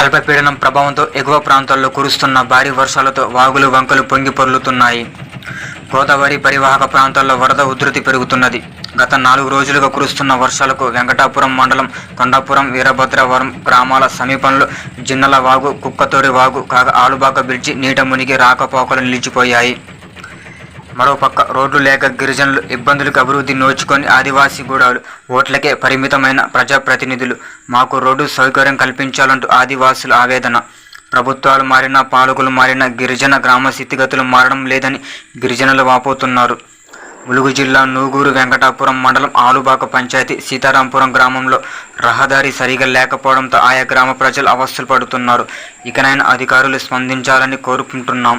అల్పపీడనం ప్రభావంతో ఎగువ ప్రాంతాల్లో కురుస్తున్న భారీ వర్షాలతో వాగులు వంకలు పొంగి పొర్లుతున్నాయి. గోదావరి పరివాహక ప్రాంతాల్లో వరద ఉధృతి పెరుగుతున్నది. గత నాలుగు రోజులుగా కురుస్తున్న వర్షాలకు వెంకటాపురం మండలం కొండాపురం వీరభద్రవరం గ్రామాల సమీపంలో జిన్నల వాగు కుక్కతోరి వాగు కాగా ఆలుబాక బ్రిడ్జి నీట మునిగి రాకపోకలు నిలిచిపోయాయి. మరోపక్క రోడ్లు లేక గిరిజనులు ఇబ్బందులకు అభివృద్ధి నోచుకొని ఆదివాసీ గూడాలు ఓట్లకే పరిమితమైన ప్రజాప్రతినిధులు. మాకు రోడ్డు సౌకర్యం కల్పించాలంటూ ఆదివాసుల ఆవేదన. ప్రభుత్వాలు మారినా పాలకులు మారినా గిరిజన గ్రామ స్థితిగతులు మారడం లేదని గిరిజనులు వాపోతున్నారు. ములుగు జిల్లా నూగూరు వెంకటాపురం మండలం ఆలుబాక పంచాయతీ సీతారాంపురం గ్రామంలో రహదారి సరిగా లేకపోవడంతో ఆయా గ్రామ ప్రజలు అవస్థలు పడుతున్నారు. ఇకనైనా అధికారులు స్పందించాలని కోరుకుంటున్నాం.